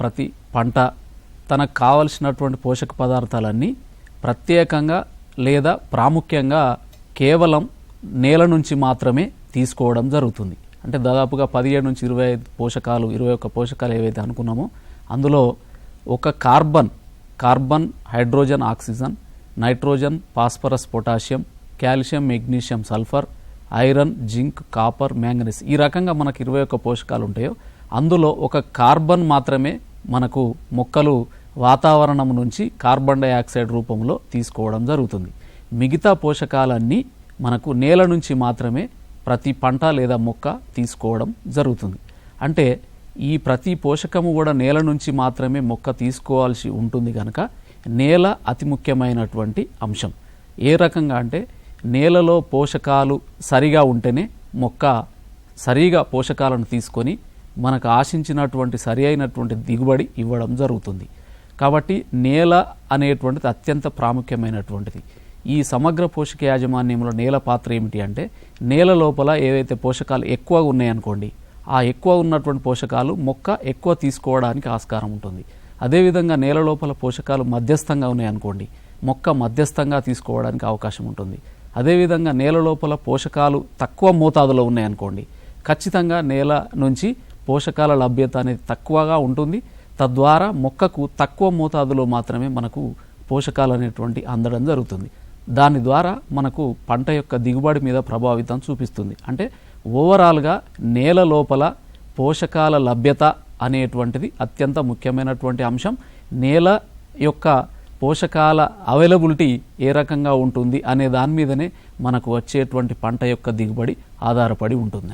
ప్రతి పంట తనకు కావలసినటువంటి పోషక పదార్థాలన్నీ ప్రత్యేకంగా లేదా ప్రాముఖ్యంగా కేవలం నేల నుంచి మాత్రమే తీసుకోవడం జరుగుతుంది. అంటే దాదాపుగా పదిహేడు నుంచి ఇరవై ఐదు పోషకాలు ఇరవై ఒక్క పోషకాలు ఏవైతే అనుకున్నామో అందులో ఒక carbon carbon hydrogen oxygen nitrogen phosphorus potassium calcium magnesium sulphur iron zinc copper manganese ఈ రకంగా మనకు ఇరవై ఒక్క పోషకాలు ఉంటాయో అందులో ఒక కార్బన్ మాత్రమే మనకు మొక్కలు వాతావరణం నుంచి కార్బన్ డైఆక్సైడ్ రూపంలో తీసుకోవడం జరుగుతుంది. మిగతా పోషకాలన్నీ మనకు నేల నుంచి మాత్రమే ప్రతి పంట లేదా మొక్క తీసుకోవడం జరుగుతుంది. అంటే ఈ ప్రతి పోషకము కూడా నేల నుంచి మాత్రమే మొక్క తీసుకోవాల్సి ఉంటుంది కనుక నేల అతి ముఖ్యమైనటువంటి అంశం. ఏ రకంగా అంటే నేలలో పోషకాలు సరిగా ఉంటేనే మొక్క సరిగా పోషకాలను తీసుకొని మనకు ఆశించినటువంటి సరి అయినటువంటి దిగుబడి ఇవ్వడం జరుగుతుంది. కాబట్టి నేల అనేటువంటిది అత్యంత ప్రాముఖ్యమైనటువంటిది. ఈ సమగ్ర పోషక యాజమాన్యంలో నేల పాత్ర ఏమిటి అంటే నేల లోపల ఏవైతే పోషకాలు ఎక్కువగా ఉన్నాయనుకోండి ఆ ఎక్కువ ఉన్నటువంటి పోషకాలు మొక్క ఎక్కువ తీసుకోవడానికి ఆస్కారం ఉంటుంది. అదేవిధంగా నేల లోపల పోషకాలు మధ్యస్థంగా ఉన్నాయనుకోండి మొక్క మధ్యస్థంగా తీసుకోవడానికి అవకాశం ఉంటుంది. అదేవిధంగా నేల లోపల పోషకాలు తక్కువ మోతాదులో ఉన్నాయనుకోండి ఖచ్చితంగా నేల నుంచి పోషకాల లభ్యత అనేది తక్కువగా ఉంటుంది. తద్వారా మొక్కకు తక్కువ మోతాదులో మాత్రమే మనకు పోషకాలు అనేటువంటి అందడం జరుగుతుంది. దాని ద్వారా మనకు పంట యొక్క దిగుబడి మీద ప్రభావితం చూపిస్తుంది. అంటే ఓవరాల్గా నేల లోపల పోషకాల లభ్యత అనేటువంటిది అత్యంత ముఖ్యమైనటువంటి అంశం. నేల యొక్క పోషకాల అవైలబిలిటీ ఏ రకంగా ఉంటుంది అనే దాని మీదనే మనకు వచ్చేటువంటి పంట యొక్క దిగుబడి ఆధారపడి ఉంటుంది.